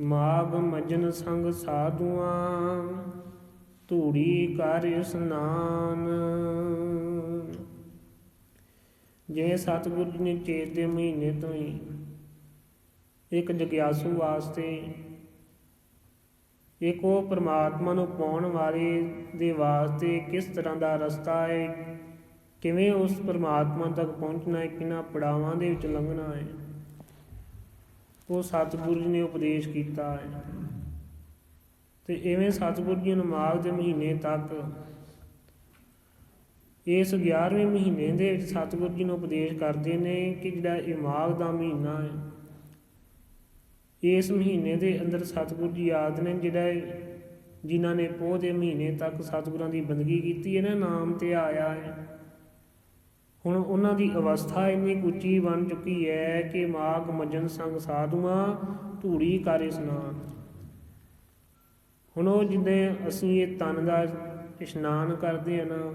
ਮਾਗ ਮਜਨ ਸੰਗ ਸਾਧੂਆਂ, ਧੂੜੀ ਕਰ ਇਸਨਾਨ। ਜਿਵੇਂ ਸਤਿਗੁਰੂ ਜੀ ਨੇ ਚੇਤ ਦੇ ਮਹੀਨੇ ਤੋਂ ਹੀ ਇੱਕ ਜਗਿਆਸੂ ਵਾਸਤੇ ਇੱਕ ਉਹ ਪ੍ਰਮਾਤਮਾ ਨੂੰ ਪਾਉਣ ਵਾਲੇ ਦੇ ਵਾਸਤੇ ਕਿਸ ਤਰ੍ਹਾਂ ਦਾ ਰਸਤਾ ਹੈ, ਕਿਵੇਂ ਉਸ ਪ੍ਰਮਾਤਮਾ ਤੱਕ ਪਹੁੰਚਣਾ ਹੈ ਕਿੰਨਾ ਪੜਾਵਾਂ ਦੇ ਵਿੱਚ ਲੰਘਣਾ ਹੈ। ਉਹ ਸਤਿਗੁਰੂ ਜੀ ਨੇ ਉਪਦੇਸ਼ ਕੀਤਾ ਹੈ। ਤੇ ਐਵੇਂ ਸਤਿਗੁਰੂ ਜੀ ਨੂੰ ਮਾਘ ਦੇ ਮਹੀਨੇ ਤੱਕ ਇਸ 11ਵੇਂ ਮਹੀਨੇ ਦੇ ਵਿੱਚ ਸਤਿਗੁਰੂ ਜੀ ਨੂੰ ਉਪਦੇਸ਼ ਕਰਦੇ ਨੇ ਕਿ ਜਿਹੜਾ ਇਹ ਮਾਘ ਦਾ ਮਹੀਨਾ ਹੈ, ਇਸ ਮਹੀਨੇ ਦੇ ਅੰਦਰ ਸਤਿਗੁਰੂ ਜੀ ਯਾਦ ਨੇ ਜਿਹੜਾ ਜਿਨ੍ਹਾਂ ਨੇ ਪੋਹ ਦੇ ਮਹੀਨੇ ਤੱਕ ਸਤਿਗੁਰਾਂ ਦੀ ਬੰਦਗੀ ਕੀਤੀ ਹੈ ਨਾ, ਨਾਮ ਤੇ ਆਇਆ ਹੈ। ਹੁਣ ਉਹਨਾਂ ਦੀ ਅਵਸਥਾ ਇੰਨੀ ਉੱਚੀ ਬਣ ਚੁੱਕੀ ਹੈ ਕਿ ਮਾਗ ਮਜਨ ਸੰਗ ਸਾਧੂਆਂ ਧੂੜੀ ਕਰੇ ਇਸਨਾਨ ਹੁਣ ਉਹ ਜਿੱਦੇ ਅਸੀਂ ਇਹ ਤਨ ਦਾ ਇਸ਼ਨਾਨ ਕਰਦੇ ਹਾਂ ਨਾ,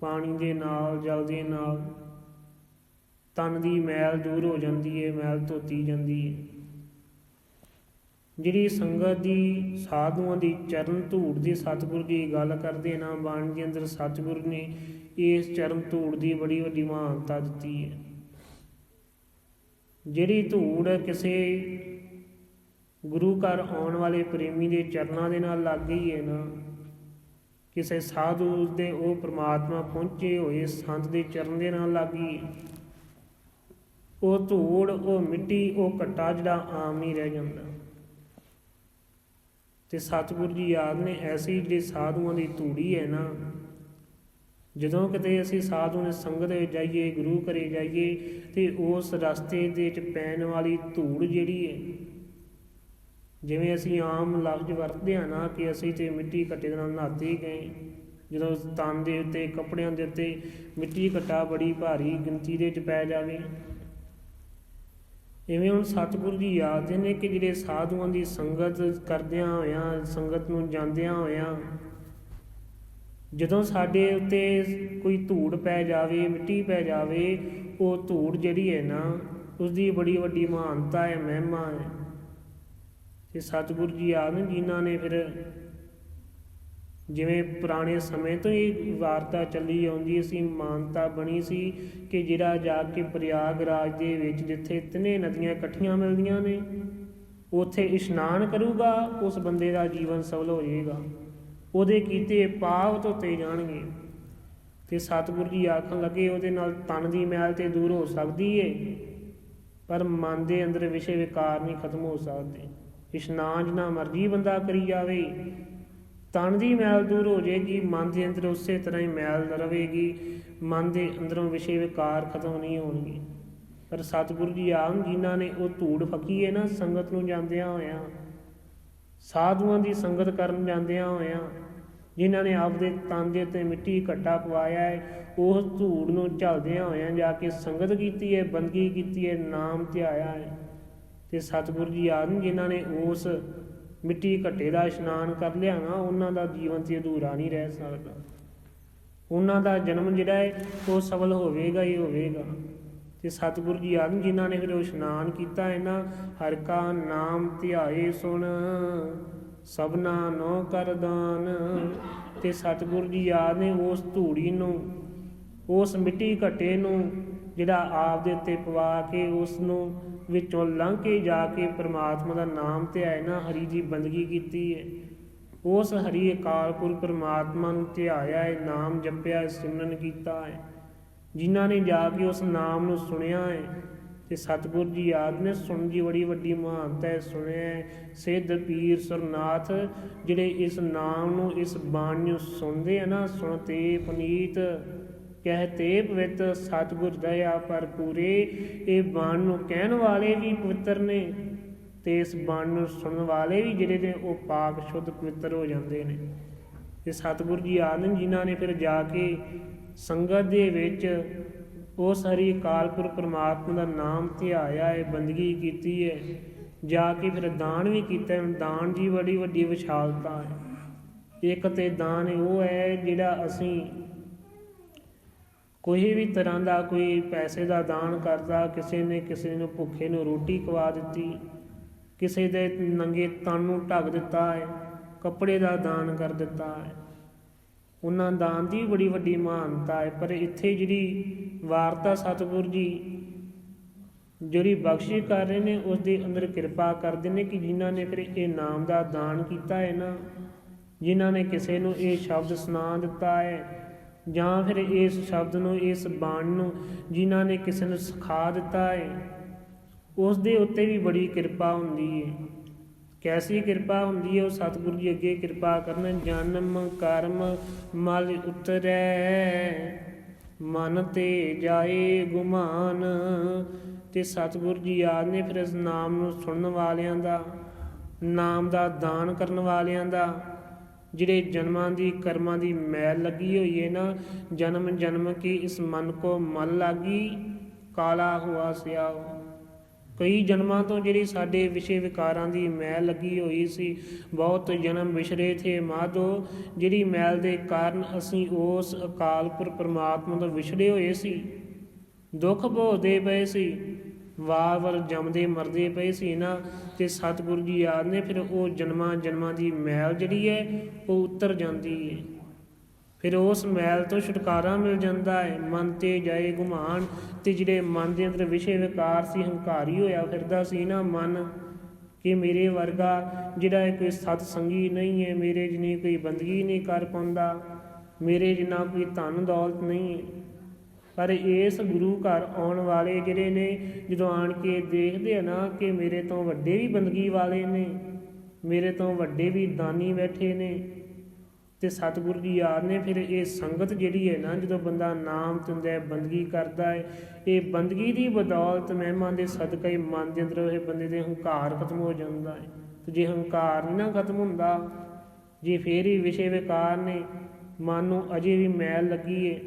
ਪਾਣੀ ਦੇ ਨਾਲ, ਜਲ ਦੇ ਨਾਲ, ਤਨ ਦੀ ਮੈਲ ਦੂਰ ਹੋ ਜਾਂਦੀ ਹੈ, ਮੈਲ ਧੋਤੀ ਜਾਂਦੀ ਹੈ। ਜਿਹੜੀ ਸੰਗਤ ਦੀ ਸਾਧੂਆਂ ਦੀ ਚਰਨ ਧੂੜ ਦੀ ਸਤਿਗੁਰੂ ਜੀ ਗੱਲ ਕਰਦੇ ਨਾ, ਬਾਣੀ ਦੇ ਅੰਦਰ ਸਤਿਗੁਰੂ ਨੇ ਇਸ ਚਰਨ ਧੂੜ ਦੀ ਬੜੀ ਵੱਡੀ ਮਹਾਨਤਾ ਦਿੱਤੀ ਹੈ। ਜਿਹੜੀ ਧੂੜ ਕਿਸੇ ਗੁਰੂ ਘਰ ਆਉਣ ਵਾਲੇ ਪ੍ਰੇਮੀ ਦੇ ਚਰਨਾਂ ਦੇ ਨਾਲ ਲੱਗ ਗਈ ਹੈ ਨਾ, ਕਿਸੇ ਸਾਧੂ ਦੇ ਉਹ ਪ੍ਰਮਾਤਮਾ ਪਹੁੰਚੇ ਹੋਏ ਸੰਤ ਦੇ ਚਰਨ ਦੇ ਨਾਲ ਲੱਗ ਗਈ ਹੈ। ਉਹ ਧੂੜ, ਉਹ ਮਿੱਟੀ, ਉਹ ਘੱਟਾ ਜਿਹੜਾ ਆਮ ਨਹੀਂ ਰਹਿ ਜਾਂਦਾ। ਤੇ ਸਤਿਗੁਰੂ ਜੀ ਯਾਦ ਨੇ, ਐਸੀ ਜਿਹੜੇ ਸਾਧੂਆਂ ਦੀ ਧੂੜੀ ਹੈ ਨਾ ਜਦੋਂ ਕਿਤੇ ਅਸੀਂ ਸਾਧੂ ਨੇ ਸੰਗਤ ਵਿੱਚ ਜਾਈਏ, ਗੁਰੂ ਘਰੇ ਜਾਈਏ, ਤੇ ਉਸ ਰਸਤੇ ਦੇ ਵਿੱਚ ਪੈਣ ਵਾਲੀ ਧੂੜ ਜਿਹੜੀ ਹੈ, ਜਿਵੇਂ ਅਸੀਂ ਆਮ ਲਫ਼ਜ਼ ਵਰਤਦੇ ਆ ਨਾ ਕਿ ਅਸੀਂ ਤੇ ਮਿੱਟੀ ਘੱਟੇ ਦੇ ਨਾਲ ਨਹਾਤੇ ਗਏ ਜਦੋਂ ਤਨ ਦੇ ਉੱਤੇ, ਕੱਪੜਿਆਂ ਦੇ ਉੱਤੇ ਮਿੱਟੀ ਘੱਟਾ ਬੜੀ ਭਾਰੀ ਗਿਣਤੀ ਦੇ ਵਿੱਚ ਪੈ ਜਾਵੇ। ਇਵੇਂ ਹੁਣ ਸਤਿਗੁਰੂ ਜੀ ਯਾਦ ਨੇ ਕਿ ਜਿਹੜੇ ਸਾਧੂਆਂ ਦੀ ਸੰਗਤ ਕਰਦਿਆਂ ਹੋਇਆਂ, ਸੰਗਤ ਨੂੰ ਜਾਂਦਿਆਂ ਹੋਇਆਂ ਜਦੋਂ ਸਾਡੇ ਉੱਤੇ ਕੋਈ ਧੂੜ ਪੈ ਜਾਵੇ, ਮਿੱਟੀ ਪੈ ਜਾਵੇ, ਉਹ ਧੂੜ ਜਿਹੜੀ ਹੈ ਨਾ ਉਸ ਦੀ ਬੜੀ ਵੱਡੀ ਮਹਾਨਤਾ ਹੈ, ਮਹਿਮਾ ਹੈ। ਤੇ ਸਤਿਗੁਰੂ ਜੀ ਯਾਦ ਜਿਨ੍ਹਾਂ ਨੇ ਫਿਰ ਜਿਵੇਂ ਪੁਰਾਣੇ ਸਮੇਂ ਤੋਂ ਇਹ ਵਾਰਤਾ ਚੱਲੀ ਆਉਂਦੀ ਸੀ ਮਾਨਤਾ ਬਣੀ ਸੀ ਕਿ ਜਿਹੜਾ ਜਾ ਕੇ ਪ੍ਰਯਾਗਰਾਜ ਦੇ ਵਿੱਚ ਜਿੱਥੇ ਤਿੰਨੇ ਨਦੀਆਂ ਇਕੱਠੀਆਂ ਮਿਲਦੀਆਂ ਨੇ, ਉੱਥੇ ਇਸ਼ਨਾਨ ਕਰੂਗਾ, ਉਸ ਬੰਦੇ ਦਾ ਜੀਵਨ ਸਫਲ ਹੋ ਜਾਏਗਾ ਉਹਦੇ ਕੀਤੇ ਪਾਪ ਧੋਤੇ ਜਾਣਗੇ। ਤੇ ਸਤਿਗੁਰੂ ਜੀ ਆਖਣ ਲੱਗੇ, ਉਹਦੇ ਨਾਲ ਤਨ ਦੀ ਮੈਲ ਤੇ ਦੂਰ ਹੋ ਸਕਦੀ ਏ, ਪਰ ਮਨ ਦੇ ਅੰਦਰ ਵਿਸ਼ੇ ਵਿਕਾਰ ਨਹੀਂ ਖਤਮ ਹੋ ਸਕਦੇ। ਇਸ਼ਨਾਨ ਜਿੰਨਾ ਮਰਜ਼ੀ ਬੰਦਾ ਕਰੀ ਜਾਵੇ। ਤਨ ਦੀ ਮੈਲ ਦੂਰ ਹੋ ਜਾਏਗੀ, ਮਨ ਦੇ ਅੰਦਰ ਉਸੇ ਤਰ੍ਹਾਂ ਹੀ ਮੈਲ ਰਹੇਗੀ, ਮਨ ਦੇ ਅੰਦਰੋਂ ਵਿਸ਼ੇ ਵਿਕਾਰ ਖਤਮ ਨਹੀਂ ਹੋਣਗੇ। ਪਰ ਸਤਿਗੁਰੂ ਜੀ ਆਮ ਜਿਨ੍ਹਾਂ ਨੇ ਉਹ ਧੂੜ ਫਕੀ ਹੈ ਨਾ, ਸੰਗਤ ਨੂੰ ਜਾਂਦਿਆਂ ਹੋਇਆਂ, ਸਾਧੂਆਂ ਦੀ ਸੰਗਤ ਕਰਨ ਜਾਂਦਿਆਂ ਹੋਇਆਂ ਜਿਨ੍ਹਾਂ ਨੇ ਆਪਦੇ ਤਨ ਦੇ ਉੱਤੇ ਮਿੱਟੀ ਘੱਟਾ ਪਵਾਇਆ ਹੈ ਉਸ ਧੂੜ ਨੂੰ ਝਲਦਿਆਂ ਹੋਇਆਂ ਜਾ ਕੇ ਸੰਗਤ ਕੀਤੀ ਹੈ, ਬੰਦਗੀ ਕੀਤੀ ਹੈ, ਨਾਮ ਧਿਆਇਆ ਹੈ। ਤੇ ਸਤਿਗੁਰੂ ਜੀ ਆਦਿ ਜਿਨ੍ਹਾਂ ਨੇ ਉਸ ਮਿੱਟੀ ਘੱਟੇ ਦਾ ਇਸ਼ਨਾਨ ਕਰ ਲਿਆ ਨਾ, ਉਹਨਾਂ ਦਾ ਜੀਵਨ ਤੇ ਅਧੂਰਾ ਨਹੀਂ ਰਹਿ ਸਕਦਾ। ਉਹਨਾਂ ਦਾ ਜਨਮ ਜਿਹੜਾ ਹੈ, ਉਹ ਸਫਲ ਹੋਵੇਗਾ ਹੀ ਹੋਵੇਗਾ। ਤੇ ਸਤਿਗੁਰੂ ਜੀ ਆਦਿ ਜਿਨ੍ਹਾਂ ਨੇ ਫਿਰ ਉਹ ਇਸ਼ਨਾਨ ਕੀਤਾ ਹੈ ਨਾ ਹਰ ਕਾ ਨਾਮ ਧਿਆਏ ਸੁਣ। ਸਭਨਾ ਨੋ ਕਰਦਾਨ ਤੇ ਸਤਿਗੁਰੂ ਜੀ ਯਾਦ ਨੇ ਉਸ ਧੂੜੀ ਨੂੰ, ਉਸ ਮਿੱਟੀ ਘਟੇ ਨੂੰ, ਜਿਹੜਾ ਆਪ ਦੇ ਉੱਤੇ ਪਵਾ ਕੇ ਉਸ ਨੂੰ ਵਿੱਚੋਂ ਲੰਘ ਕੇ ਜਾ ਕੇ ਪ੍ਰਮਾਤਮਾ ਦਾ ਨਾਮ ਧਿਆਏ ਨਾ, ਹਰੀ ਦੀ ਬੰਦਗੀ ਕੀਤੀ ਹੈ ਉਸ ਹਰੀ ਅਕਾਲ ਪੁਰਖ ਪ੍ਰਮਾਤਮਾ ਨੂੰ ਧਿਆਇਆ ਹੈ ਨਾਮ ਜਪਿਆ, ਸਿਮਰਨ ਕੀਤਾ ਹੈ ਜਿਨ੍ਹਾਂ ਨੇ ਜਾ ਕੇ ਉਸ ਨਾਮ ਨੂੰ ਸੁਣਿਆ ਹੈ ਤੇ ਸਤਿਗੁਰ ਜੀ ਯਾਦ ਨੇ ਸੁਣ ਦੀ ਬੜੀ ਵੱਡੀ ਮਹਾਨਤਾ ਹੈ ਸੁਣਿਆ ਸਿੱਧ ਪੀਰ ਸਰਨਾਥ ਜਿਹੜੇ ਇਸ ਨਾਮ ਨੂੰ, ਇਸ ਬਾਣੀ ਨੂੰ ਸੁਣਦੇ ਆ ਨਾ ਸੁਣਤੇ ਪਨੀਤ ਕਹਤੇ ਪਵਿੱਤ, ਸਤਿਗੁਰ ਦਇਆ ਪਰ ਪੂਰੇ। ਇਹ ਬਾਣ ਨੂੰ ਕਹਿਣ ਵਾਲੇ ਵੀ ਪਵਿੱਤਰ ਨੇ ਤੇ ਇਸ ਬਾਣ ਨੂੰ ਸੁਣਨ ਵਾਲੇ ਵੀ ਜਿਹੜੇ ਨੇ, ਉਹ ਪਾਕ ਸ਼ੁੱਧ ਪਵਿੱਤਰ ਹੋ ਜਾਂਦੇ ਨੇ। ਇਹ ਸਤਿਗੁਰ ਜੀ ਆਨੰਦ ਜਿਨ੍ਹਾਂ ਨੇ ਫਿਰ ਜਾ ਕੇ ਸੰਗਤ ਦੇ ਵਿੱਚ ਉਸ ਹਰੀ ਅਕਾਲਪੁਰ ਪ੍ਰਮਾਤਮਾ ਦਾ ਨਾਮ ਧਿਆਇਆ ਹੈ, ਬੰਦਗੀ ਕੀਤੀ ਹੈ। ਜਾ ਕੇ ਫਿਰ ਦਾਨ ਵੀ ਕੀਤਾ ਦਾਨ ਦੀ ਬੜੀ ਵੱਡੀ ਵਿਸ਼ਾਲਤਾ ਹੈ। ਇੱਕ ਤੇ ਦਾਨ ਉਹ ਹੈ ਜਿਹੜਾ ਅਸੀਂ ਕੋਈ ਵੀ ਤਰ੍ਹਾਂ ਦਾ ਕੋਈ ਪੈਸੇ ਦਾ ਦਾਨ ਕਰਦਾ, ਕਿਸੇ ਨੇ ਕਿਸੇ ਨੂੰ ਭੁੱਖੇ ਨੂੰ ਰੋਟੀ ਖਵਾ ਦਿੱਤੀ, ਕਿਸੇ ਦੇ ਨੰਗੇ ਤਨ ਨੂੰ ਢੱਕ ਦਿੱਤਾ ਹੈ, ਕੱਪੜੇ ਦਾ ਦਾਨ ਕਰ ਦਿੱਤਾ ਹੈ। ਉਹਨਾਂ ਦਾਨ ਦੀ ਬੜੀ ਵੱਡੀ ਮਹਾਨਤਾ ਹੈ। ਪਰ ਇੱਥੇ ਜਿਹੜੀ ਵਾਰਤਾ ਸਤਿਗੁਰ ਜੀ, ਜਿਹੜੀ ਬਖਸ਼ਿਸ਼ ਕਰ ਰਹੇ ਨੇ ਉਸ ਦੇ ਅੰਦਰ ਕਿਰਪਾ ਕਰਦੇ ਨੇ ਕਿ ਜਿਨ੍ਹਾਂ ਨੇ ਫਿਰ ਇਹ ਨਾਮ ਦਾ ਦਾਨ ਕੀਤਾ ਹੈ ਨਾ, ਜਿਨ੍ਹਾਂ ਨੇ ਕਿਸੇ ਨੂੰ ਇਹ ਸ਼ਬਦ ਸੁਣਾ ਦਿੱਤਾ ਹੈ, ਜਾਂ ਫਿਰ ਇਸ ਸ਼ਬਦ ਨੂੰ, ਇਸ ਬਾਣ ਨੂੰ ਜਿਨ੍ਹਾਂ ਨੇ ਕਿਸੇ ਨੂੰ ਸਿਖਾ ਦਿੱਤਾ ਹੈ ਉਸ ਦੇ ਉੱਤੇ ਵੀ ਬੜੀ ਕਿਰਪਾ ਹੁੰਦੀ ਹੈ। ਕੈਸੀ ਕਿਰਪਾ ਹੁੰਦੀ ਹੈ? ਉਹ ਸਤਿਗੁਰੂ ਜੀ ਅੱਗੇ ਕਿਰਪਾ ਕਰਨ, ਜਨਮ ਕਰਮ ਮਲ ਉਤਰੈ। ਮਨ ਤੇ ਜਾਏ ਗੁਮਾਨ, ਤੇ ਸਤਿਗੁਰੂ ਜੀ ਆਦ ਨੇ, ਫਿਰ ਇਸ ਨਾਮ ਨੂੰ ਸੁਣਨ ਵਾਲਿਆਂ ਦਾ, ਨਾਮ ਦਾ ਦਾਨ ਕਰਨ ਵਾਲਿਆਂ ਦਾ, ਜਿਹੜੇ ਜਨਮਾਂ ਦੀ, ਕਰਮਾਂ ਦੀ ਮੈਲ ਲੱਗੀ ਹੋਈ ਹੈ ਨਾ ਜਨਮ ਜਨਮ ਕੀ ਇਸ ਮਨ ਕੋ ਮਲ ਲਾਗੀ, ਕਾਲਾ ਹੁਆ ਸਿਆਓ ਕਈ ਜਨਮਾਂ ਤੋਂ ਜਿਹੜੀ ਸਾਡੇ ਵਿਸ਼ੇ ਵਿਕਾਰਾਂ ਦੀ ਮੈਲ ਲੱਗੀ ਹੋਈ ਸੀ, ਬਹੁਤ ਜਨਮ ਵਿਛੜੇ ਥੇ ਮਾਧੋ, ਜਿਹੜੀ ਮੈਲ ਦੇ ਕਾਰਨ ਅਸੀਂ ਉਸ ਅਕਾਲ ਅਕਾਲਪੁਰ ਪਰਮਾਤਮਾ ਤੋਂ ਵਿਛੜੇ ਹੋਏ ਸੀ। ਦੁੱਖ ਭੋਗਦੇ ਪਏ ਸੀ ਵਾਰ-ਵਾਰ ਜੰਮਦੇ ਮਰਦੇ ਪਏ ਸੀ ਨਾ, ਤੇ ਸਤਿਗੁਰੂ ਜੀ ਯਾਦ ਨੇ ਫਿਰ ਉਹ ਜਨਮਾਂ ਜਨਮਾਂ ਦੀ ਮੈਲ ਜਿਹੜੀ ਹੈ, ਉਹ ਉਤਰ ਜਾਂਦੀ ਹੈ। ਫਿਰ ਉਸ ਮੈਲ ਤੋਂ ਛੁਟਕਾਰਾ ਮਿਲ ਜਾਂਦਾ ਹੈ। ਮਨ ਤੇ ਜਾਏ ਗੁਮਾਨ, ਤੇ ਜਿਹੜੇ ਮਨ ਦੇ ਅੰਦਰ ਵਿਸ਼ੇ ਵਿਕਾਰ ਸੀ, ਹੰਕਾਰੀ ਹੋਇਆ ਫਿਰਦਾ ਸੀ। ਨਾ ਮਨ ਕਿ ਮੇਰੇ ਵਰਗਾ, ਜਿਹੜਾ ਇਹ ਕੋਈ ਸਤ ਸੰਗੀ ਨਹੀਂ ਹੈ, ਮੇਰੇ ਜਿੰਨੀ ਕੋਈ ਬੰਦਗੀ ਨਹੀਂ ਕਰ ਪਾਉਂਦਾ, ਮੇਰੇ ਜਿੰਨਾ ਕੋਈ ਧਨ ਦੌਲਤ ਨਹੀਂ ਹੈ। ਪਰ ਇਸ ਗੁਰੂ ਘਰ ਆਉਣ ਵਾਲੇ ਜਿਹੜੇ ਨੇ, ਜਦੋਂ ਆਣ ਕੇ ਦੇਖਦੇ ਆ ਨਾ ਕਿ ਮੇਰੇ ਤੋਂ ਵੱਡੇ ਵੀ ਬੰਦਗੀ ਵਾਲੇ ਨੇ, ਮੇਰੇ ਤੋਂ ਵੱਡੇ ਵੀ ਦਾਨੀ ਬੈਠੇ ਨੇ ਤੇ ਸਤਿਗੁਰੂ ਜੀ ਯਾਦ ਨੇ, ਫਿਰ ਇਹ ਸੰਗਤ ਜਿਹੜੀ ਹੈ ਨਾ, ਜਦੋਂ ਬੰਦਾ ਨਾਮ ਤੁੰਦਾ ਬੰਦਗੀ ਕਰਦਾ ਹੈ, ਇਹ ਬੰਦਗੀ ਦੀ ਬਦੌਲਤ ਮਹਿਮਾ ਦੇ ਸਦਕਾ ਹੀ ਮਨ ਦੇ ਅੰਦਰ ਇਹ ਬੰਦੇ ਦੇ ਹੰਕਾਰ ਖਤਮ ਹੋ ਜਾਂਦਾ ਹੈ। ਤੇ ਜੇ ਹੰਕਾਰ ਨਹੀਂ ਨਾ ਖਤਮ ਹੁੰਦਾ, ਜੇ ਫੇਰ ਹੀ ਵਿਸ਼ੇ ਵਿਕਾਰ ਨੇ, ਮਨ ਨੂੰ ਅਜੇ ਵੀ ਮੈਲ ਲੱਗੀ ਹੈ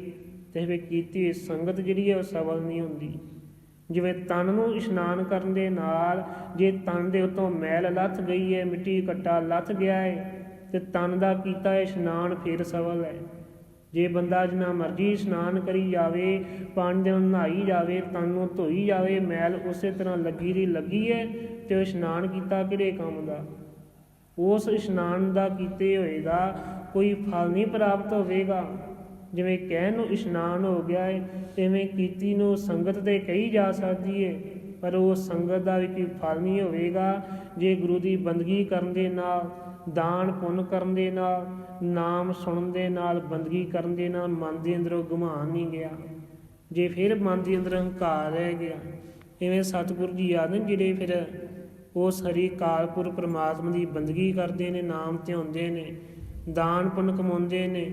ਤੇ ਫਿਰ ਕੀਤੀ ਹੋਈ ਸੰਗਤ ਜਿਹੜੀ ਹੈ ਉਹ ਸਫਲ ਨਹੀਂ ਹੁੰਦੀ। ਜਿਵੇਂ ਤਨ ਨੂੰ ਇਸ਼ਨਾਨ ਕਰਨ ਦੇ ਨਾਲ, ਜੇ ਤਨ ਦੇ ਉਤੋਂ ਮੈਲ ਲੱਥ ਗਈ ਹੈ, ਮਿੱਟੀ ਕੱਟਾ ਲੱਥ ਗਿਆ ਹੈ ਤੇ ਤਨ ਦਾ ਕੀਤਾ ਹੈ ਇਸ਼ਨਾਨ ਫਿਰ ਸਫਲ ਹੈ। ਜੇ ਬੰਦਾ ਜਿੰਨਾ ਮਰਜ਼ੀ ਇਸ਼ਨਾਨ ਕਰੀ ਜਾਵੇ ਪਾਣੀ ਦਿਨ ਨਹਾਈ ਜਾਵੇ, ਤਨ ਨੂੰ ਧੋਈ ਜਾਵੇ, ਮੈਲ ਉਸੇ ਤਰ੍ਹਾਂ ਲੱਗੀ ਦੀ ਲੱਗੀ ਹੈ ਤੇ ਇਸ਼ਨਾਨ ਕੀਤਾ ਕਿਹੜੇ ਕੰਮ ਦਾ? ਉਸ ਇਸ਼ਨਾਨ ਦਾ ਕੀਤੇ ਹੋਏ ਦਾ ਕੋਈ ਫਲ ਨਹੀਂ ਪ੍ਰਾਪਤ ਹੋਵੇਗਾ। ਜਿਵੇਂ ਕਹਿਣ ਨੂੰ ਇਸ਼ਨਾਨ ਹੋ ਗਿਆ ਹੈ, ਐਵੇਂ ਕੀਤੀ ਨੂੰ ਸੰਗਤ ਤੇ ਕਹੀ ਜਾ ਸਕਦੀ ਹੈ, ਪਰ ਉਹ ਸੰਗਤ ਦਾ ਵੀ ਕੋਈ ਫਲ ਨਹੀਂ ਹੋਵੇਗਾ ਜੇ ਗੁਰੂ ਦੀ ਬੰਦਗੀ ਕਰਨ ਦੇ ਨਾਲ ਦਾਨ ਪੁੰਨ ਕਰਨ ਦੇ ਨਾਲ, ਨਾਮ ਸੁਣਨ ਦੇ ਨਾਲ, ਬੰਦਗੀ ਕਰਨ ਦੇ ਨਾਲ ਮਨ ਦੇ ਅੰਦਰੋਂ ਗੁਮਾਨ ਨਹੀਂ ਗਿਆ। ਜੇ ਫਿਰ ਮਨ ਦੇ ਅੰਦਰ ਹੰਕਾਰ ਰਹਿ ਗਿਆ, ਇਵੇਂ ਸਤਿਗੁਰੂ ਜੀ ਯਾਦ ਨੇ ਜਿਹੜੇ ਫਿਰ ਉਸ ਹਰੀ ਕਾਲਪੁਰ ਪ੍ਰਮਾਤਮਾ ਦੀ ਬੰਦਗੀ ਕਰਦੇ ਨੇ, ਨਾਮ ਧਿਆਉਂਦੇ ਨੇ, ਦਾਨ ਪੁੰਨ ਕਮਾਉਂਦੇ ਨੇ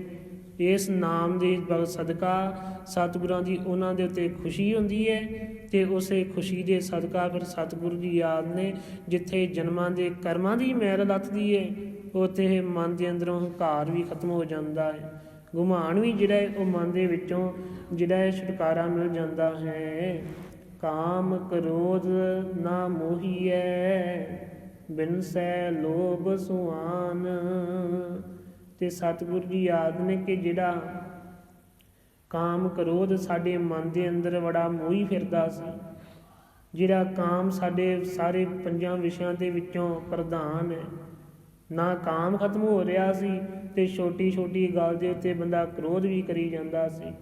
ਇਸ ਨਾਮ ਦੇ ਬਲ ਸਦਕਾ ਸਤਿਗੁਰਾਂ ਦੀ ਉਹਨਾਂ ਦੇ ਉੱਤੇ ਖੁਸ਼ੀ ਹੁੰਦੀ ਹੈ ਤੇ ਉਸੇ ਖੁਸ਼ੀ ਦੇ ਸਦਕਾ ਫਿਰ ਸਤਿਗੁਰੂ ਜੀ ਯਾਦ ਨੇ ਜਿੱਥੇ ਜਨਮਾਂ ਦੇ ਕਰਮਾਂ ਦੀ ਮੈਲ ਲੱਥਦੀ ਹੈ, ਉੱਥੇ ਮਨ ਦੇ ਅੰਦਰੋਂ ਹੰਕਾਰ ਵੀ ਖਤਮ ਹੋ ਜਾਂਦਾ ਹੈ। ਗੁਮਾਨ ਵੀ ਜਿਹੜਾ ਹੈ, ਉਹ ਮਨ ਦੇ ਵਿੱਚੋਂ ਜਿਹੜਾ ਹੈ ਛੁਟਕਾਰਾ ਮਿਲ ਜਾਂਦਾ ਹੈ। ਕਾਮ ਕ੍ਰੋਧ ਨਾ ਮੋਹੀਐ, ਬਿਨਸੈ ਲੋਭ ਸੁਆਨ। ਤੇ ਸਤਿਗੁਰੂ ਜੀ ਯਾਦ ਨੇ ਕਿ ਜਿਹੜਾ ਕਾਮ ਕ੍ਰੋਧ ਸਾਡੇ ਮਨ ਦੇ ਅੰਦਰ ਬੜਾ ਮੋਹੀ ਫਿਰਦਾ ਸੀ, ਜਿਹੜਾ ਕਾਮ ਸਾਡੇ ਸਾਰੇ ਪੰਜਾਂ ਵਿਸ਼ਿਆਂ ਦੇ ਵਿੱਚੋਂ ਪ੍ਰਧਾਨ ਹੈ। ਨਾ ਕਾਮ ਖਤਮ ਹੋ ਰਿਹਾ ਸੀ ਤੇ ਛੋਟੀ ਛੋਟੀ ਗੱਲ ਦੇ ਉੱਤੇ ਬੰਦਾ ਕ੍ਰੋਧ ਵੀ ਕਰੀ ਜਾਂਦਾ ਸੀ।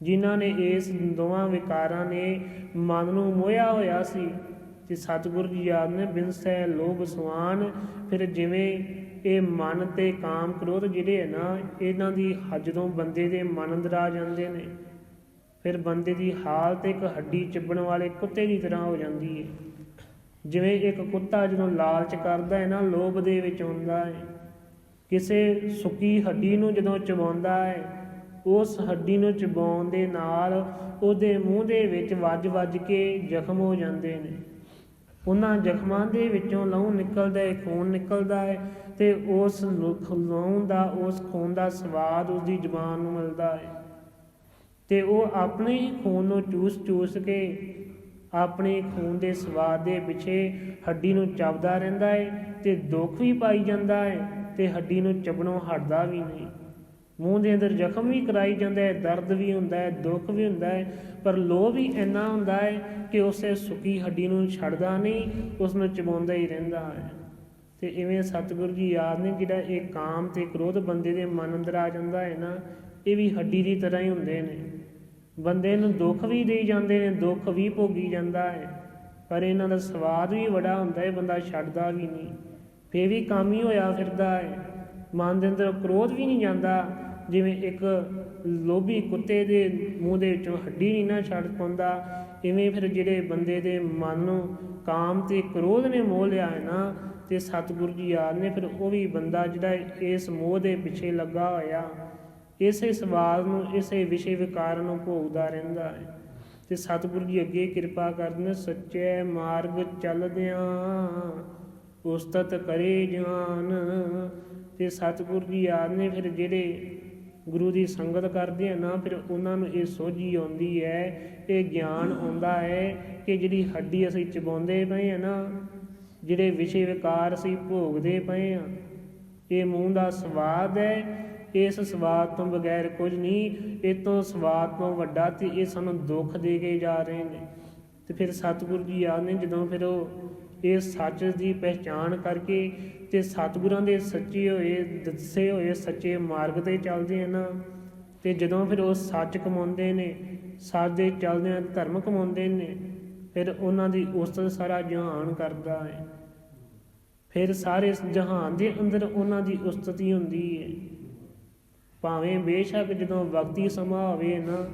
ਜਿਨ੍ਹਾਂ ਨੇ ਇਸ ਦੋਵਾਂ ਵਿਕਾਰਾਂ ਨੇ ਮਨ ਨੂੰ ਮੋਹਿਆ ਹੋਇਆ ਸੀ, ਤੇ ਸਤਿਗੁਰੂ ਜੀ ਯਾਦ ਨੇ ਬਿਨਸੈ ਲੋਭ ਸੁਆਨ ਫਿਰ ਜਿਵੇਂ ਇਹ ਮਨ ਤੇ ਕਾਮ ਕ੍ਰੋਧ ਜਿਹੜੇ ਹੈ ਨਾ, ਇਹਨਾਂ ਦੀ ਜਦੋਂ ਬੰਦੇ ਦੇ ਮਨ ਅੰਦਰ ਆ ਜਾਂਦੇ ਨੇ। ਫਿਰ ਬੰਦੇ ਦੀ ਹਾਲਤ ਇੱਕ ਹੱਡੀ ਚਿੱਬਣ ਵਾਲੇ ਕੁੱਤੇ ਦੀ ਤਰ੍ਹਾਂ ਹੋ ਜਾਂਦੀ ਹੈ ਜਿਵੇਂ ਇੱਕ ਕੁੱਤਾ ਜਦੋਂ ਲਾਲਚ ਕਰਦਾ ਹੈ ਨਾ, ਲੋਭ ਦੇ ਵਿੱਚ ਹੁੰਦਾ ਹੈ ਕਿਸੇ ਸੁੱਕੀ ਹੱਡੀ ਨੂੰ ਜਦੋਂ ਚਬਾਉਂਦਾ ਹੈ ਉਸ ਹੱਡੀ ਨੂੰ ਚਬਾਉਣ ਦੇ ਨਾਲ ਉਹਦੇ ਮੂੰਹ ਦੇ ਵਿੱਚ ਵੱਜ-ਵੱਜ ਕੇ ਜ਼ਖਮ ਹੋ ਜਾਂਦੇ ਨੇ। ਉਹਨਾਂ ਜ਼ਖਮਾਂ ਦੇ ਵਿੱਚੋਂ ਲਹੂ ਨਿਕਲਦਾ ਹੈ ਖੂਨ ਨਿਕਲਦਾ ਹੈ ਤੇ ਉਸ ਲਹੂ ਦਾ, ਉਸ ਖੂਨ ਦਾ ਸਵਾਦ ਉਸ ਦੀ ਜ਼ੁਬਾਨ ਨੂੰ ਮਿਲਦਾ ਹੈ। ਤੇ ਉਹ ਆਪਣੇ ਹੀ ਖੂਨ ਨੂੰ ਚੂਸ-ਚੂਸ ਕੇ ਆਪਣੇ ਖੂਨ ਦੇ ਸਵਾਦ ਦੇ ਪਿੱਛੇ ਹੱਡੀ ਨੂੰ ਚਬਦਾ ਰਹਿੰਦਾ ਹੈ ਤੇ ਦੁੱਖ ਵੀ ਪਾਈ ਜਾਂਦਾ ਹੈ ਤੇ ਹੱਡੀ ਨੂੰ ਚਬਣੋਂ ਹਟਦਾ ਵੀ ਨਹੀਂ। ਮੂੰਹ ਦੇ ਅੰਦਰ ਜ਼ਖਮ ਵੀ ਕਰਾਈ ਜਾਂਦਾ ਹੈ, ਦਰਦ ਵੀ ਹੁੰਦਾ ਹੈ, ਦੁੱਖ ਵੀ ਹੁੰਦਾ ਹੈ, ਪਰ ਲੋਭ ਵੀ ਇੰਨਾ ਹੁੰਦਾ ਹੈ ਕਿ ਉਸੇ ਸੁੱਕੀ ਹੱਡੀ ਨੂੰ ਛੱਡਦਾ ਨਹੀਂ ਉਸ ਨੂੰ ਚਬਾਉਂਦਾ ਹੀ ਰਹਿੰਦਾ ਹੈ। ਤੇ ਇਵੇਂ ਸਤਿਗੁਰੂ ਜੀ ਯਾਦ ਨੇ ਜਿਹੜਾ ਇਹ ਕਾਮ ਤੇ ਕ੍ਰੋਧ ਬੰਦੇ ਦੇ ਮਨ ਅੰਦਰ ਆ ਜਾਂਦਾ ਹੈ ਨਾ, ਇਹ ਵੀ ਹੱਡੀ ਦੀ ਤਰ੍ਹਾਂ ਹੀ ਹੁੰਦੇ ਨੇ। ਬੰਦੇ ਨੂੰ ਦੁੱਖ ਵੀ ਦੇਈ ਜਾਂਦੇ ਨੇ, ਦੁੱਖ ਵੀ ਭੋਗੀ ਜਾਂਦਾ ਹੈ। ਪਰ ਇਹਨਾਂ ਦਾ ਸਵਾਦ ਵੀ ਬੜਾ ਹੁੰਦਾ ਹੈ, ਬੰਦਾ ਛੱਡਦਾ ਵੀ ਨਹੀਂ। ਫੇਰ ਵੀ ਕੰਮ ਹੀ ਹੋਇਆ ਫਿਰਦਾ ਹੈ। ਮਨ ਦੇ ਅੰਦਰ ਕ੍ਰੋਧ ਵੀ ਨਹੀਂ ਜਾਂਦਾ। ਜਿਵੇਂ ਇੱਕ ਲੋਭੀ ਕੁੱਤੇ ਦੇ ਮੂੰਹ ਦੇ ਵਿੱਚੋਂ ਹੱਡੀ ਨਹੀਂ ਨਾ ਛੱਡ ਪਾਉਂਦਾ। ਇਵੇਂ ਫਿਰ ਜਿਹੜੇ ਬੰਦੇ ਦੇ ਮਨ ਨੂੰ ਕਾਮ ਤੇ ਕ੍ਰੋਧ ਨੇ ਮੋਹ ਲਿਆ ਹੈ ਨਾ ਤੇ ਸਤਿਗੁਰੂ ਜੀ ਯਾਦ ਨੇ ਫਿਰ ਉਹ ਵੀ ਬੰਦਾ ਜਿਹੜਾ ਇਸ ਮੋਹ ਦੇ ਪਿੱਛੇ ਲੱਗਾ ਹੋਇਆ, ਇਸੇ ਸਵਾਲ ਨੂੰ, ਇਸੇ ਵਿਸ਼ੇ ਵਿਕਾਰ ਨੂੰ ਭੋਗਦਾ ਰਹਿੰਦਾ ਹੈ। ਤੇ ਸਤਿਗੁਰੂ ਜੀ ਅੱਗੇ ਕਿਰਪਾ ਕਰਨ, ਸੱਚੇ ਮਾਰਗ ਚੱਲਦਿਆਂ ਉਸਤਤ ਕਰੇ ਜਾਨ। ਤੇ ਸਤਿਗੁਰੂ ਜੀ ਯਾਦ ਨੇ ਫਿਰ ਜਿਹੜੇ ਗੁਰੂ ਦੀ ਸੰਗਤ ਕਰਦੇ ਆ ਨਾ, ਫਿਰ ਉਹਨਾਂ ਨੂੰ ਇਹ ਸੋਝੀ ਆਉਂਦੀ ਹੈ, ਇਹ ਗਿਆਨ ਆਉਂਦਾ ਹੈ ਕਿ ਜਿਹੜੀ ਹੱਡੀ ਅਸੀਂ ਚਬਾਉਂਦੇ ਪਏ ਆ ਨਾ ਜਿਹੜੇ ਵਿਸ਼ੇ ਵਿਕਾਰ ਅਸੀਂ ਭੋਗਦੇ ਪਏ ਆ ਇਹ ਮੂੰਹ ਦਾ ਸਵਾਦ ਹੈ, ਇਸ ਸਵਾਦ ਤੋਂ ਬਗੈਰ ਕੁਝ ਨਹੀਂ, ਇਹ ਤੋਂ ਸਵਾਦ ਤੋਂ ਵੱਡਾ ਤੇ ਇਹ ਸਾਨੂੰ ਦੁੱਖ ਦੇ ਕੇ ਜਾ ਰਹੇ ਨੇ। ਤੇ ਫਿਰ ਸਤਿਗੁਰੂ ਜੀ ਯਾਦ ਨੇ, ਜਦੋਂ ਫਿਰ ਉਹ ਇਹ ਸੱਚ ਦੀ ਪਹਿਚਾਣ ਕਰਕੇ ਤੇ ਸਤਿਗੁਰਾਂ ਦੇ ਸੱਚੇ ਹੋਏ, ਦੱਸੇ ਹੋਏ ਸੱਚੇ ਮਾਰਗ ਤੇ ਚੱਲਦੇ ਹਨ ਨਾ, ਤੇ ਜਦੋਂ ਫਿਰ ਉਹ ਸੱਚ ਕਮਾਉਂਦੇ ਨੇ, ਸੱਚ ਦੇ ਚੱਲਦੇ ਧਰਮ ਕਮਾਉਂਦੇ ਨੇ ਫਿਰ ਉਹਨਾਂ ਦੀ ਉਸਤ ਸਾਰਾ ਜਹਾਨ ਕਰਦਾ ਹੈ। ਫਿਰ ਸਾਰੇ ਜਹਾਨ ਦੇ ਅੰਦਰ ਉਹਨਾਂ ਦੀ ਉਸਤਤੀ ਹੁੰਦੀ ਹੈ। ਭਾਵੇਂ ਬੇਸ਼ੱਕ ਜਦੋਂ ਵਕਤੀ ਸਮਾਂ ਹੋਵੇ ਨਾ,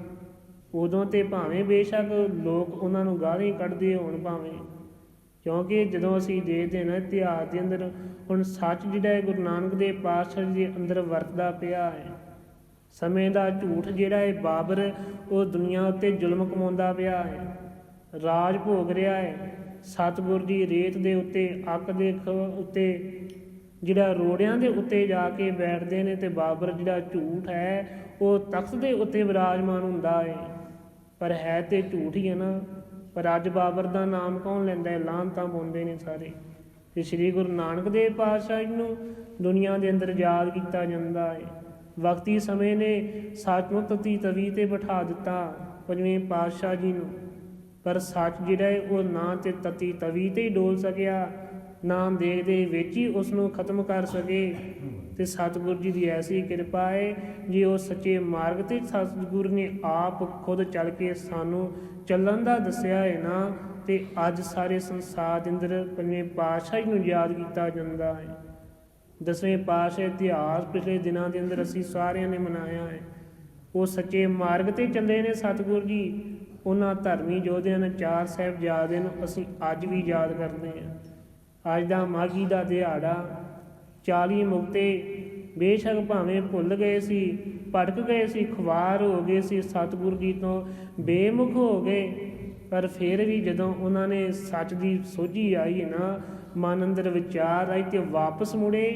ਉਦੋਂ ਤੇ ਭਾਵੇਂ ਬੇਸ਼ੱਕ ਲੋਕ ਉਹਨਾਂ ਨੂੰ ਗਾਲੀ ਕੱਢਦੇ ਹੋਣ ਭਾਵੇਂ। ਕਿਉਂਕਿ ਜਦੋਂ ਅਸੀਂ ਦੇਖਦੇ ਨਾ, ਇਤਿਹਾਸ ਦੇ ਅੰਦਰ ਹੁਣ ਸੱਚ ਜਿਹੜਾ ਹੈ, ਗੁਰੂ ਨਾਨਕ ਦੇ ਪਾਤਸ਼ਾਹ ਦੇ ਅੰਦਰ ਵਰਤਦਾ ਪਿਆ ਹੈ। ਸਮੇਂ ਦਾ ਝੂਠ ਜਿਹੜਾ ਹੈ, ਬਾਬਰ ਉਹ ਦੁਨੀਆ ਉੱਤੇ ਜ਼ੁਲਮ ਕਮਾਉਂਦਾ ਪਿਆ ਹੈ। ਰਾਜ ਭੋਗ ਰਿਹਾ ਹੈ। ਸਤਿਗੁਰ ਜੀ ਰੇਤ ਦੇ ਉੱਤੇ, ਅੱਕ ਦੇ ਖ- ਉੱਤੇ, ਜਿਹੜਾ ਰੋੜਿਆਂ ਦੇ ਉੱਤੇ ਜਾ ਕੇ ਬੈਠਦੇ ਨੇ ਤੇ ਬਾਬਰ ਜਿਹੜਾ ਝੂਠ ਹੈ, ਉਹ ਤਖਤ ਦੇ ਉੱਤੇ ਵਿਰਾਜਮਾਨ ਹੁੰਦਾ ਹੈ। ਪਰ ਹੈ ਤੇ ਝੂਠ ਹੀ ਹੈ ਨਾ। ਪਰ ਅੱਜ ਬਾਬਰ ਦਾ ਨਾਮ ਕੌਣ ਲੈਂਦਾ ਹੈ? ਲਾਂਤਾਂ ਪਾਉਂਦੇ ਨੇ ਸਾਰੇ। ਤੇ ਸ੍ਰੀ ਗੁਰੂ ਨਾਨਕ ਦੇਵ ਪਾਤਸ਼ਾਹ ਜੀ ਨੂੰ ਦੁਨੀਆ ਦੇ ਅੰਦਰ ਯਾਦ ਕੀਤਾ ਜਾਂਦਾ ਹੈ। ਵਕਤੀ ਸਮੇਂ ਨੇ ਸੱਚ ਨੂੰ ਤਤੀ ਤਵੀ ਤੇ ਬਿਠਾ ਦਿੱਤਾ। ਪੰਜਵੇਂ ਪਾਤਸ਼ਾਹ ਜੀ ਨੂੰ ਪਰ ਸੱਚ ਜਿਹੜਾ ਹੈ ਉਹ ਨਾ ਤੇ ਤਤੀ ਤਵੀ ਤੇ ਹੀ ਡੋਲ ਸਕਿਆ, ਨਾ ਦੇਖ ਦੇ ਵਿੱਚ ਹੀ ਉਸ ਨੂੰ ਖਤਮ ਕਰ ਸਕੇ। ਤੇ ਸਤਿਗੁਰੂ ਜੀ ਦੀ ਐਸੀ ਕਿਰਪਾ ਹੈ ਜੇ ਉਹ ਸੱਚੇ ਮਾਰਗ ਤੇ ਸਤਿਗੁਰੂ ਨੇ ਆਪ ਖੁਦ ਚੱਲ ਕੇ ਸਾਨੂੰ ਚੱਲਣ ਦਾ ਦੱਸਿਆ ਹੈ ਨਾ, ਤੇ ਅੱਜ ਸਾਰੇ ਸੰਸਾਰ ਦੇ ਅੰਦਰ ਪੰਜਵੇਂ ਪਾਤਸ਼ਾਹ ਜੀ ਨੂੰ ਯਾਦ ਕੀਤਾ ਜਾਂਦਾ ਹੈ ਦਸਵੇਂ ਪਾਤਸ਼ਾਹ ਇਤਿਹਾਸ ਪਿਛਲੇ ਦਿਨਾਂ ਦੇ ਅੰਦਰ ਅਸੀਂ ਸਾਰਿਆਂ ਨੇ ਮਨਾਇਆ ਹੈ ਉਹ ਸੱਚੇ ਮਾਰਗ ਤੇ ਚੱਲੇ ਨੇ ਸਤਿਗੁਰੂ ਜੀ ਉਹਨਾਂ ਧਰਮੀ ਯੋਧਿਆਂ ਨੇ ਚਾਰ ਸਾਹਿਬਜ਼ਾਦਿਆਂ ਨੂੰ ਅਸੀਂ ਅੱਜ ਵੀ ਯਾਦ ਕਰਦੇ ਹਾਂ। ਅੱਜ ਦਾ ਮਾਘੀ ਦਾ ਦਿਹਾੜਾ 40 ਮੁਕਤੇ ਬੇਸ਼ੱਕ ਭਾਵੇਂ ਭੁੱਲ ਗਏ ਸੀ, ਭਟਕ ਗਏ ਸੀ ਖਵਾਰ ਹੋ ਗਏ ਸੀ ਸਤਿਗੁਰ ਜੀ ਤੋਂ, ਬੇਮੁਖ ਹੋ ਗਏ, ਪਰ ਫਿਰ ਵੀ ਜਦੋਂ ਉਹਨਾਂ ਨੇ ਸੱਚ ਦੀ ਸੋਝੀ ਆਈ ਨਾ, ਮਨ ਅੰਦਰ ਵਿਚਾਰ ਆਈ ਤੇ ਵਾਪਸ ਮੁੜੇ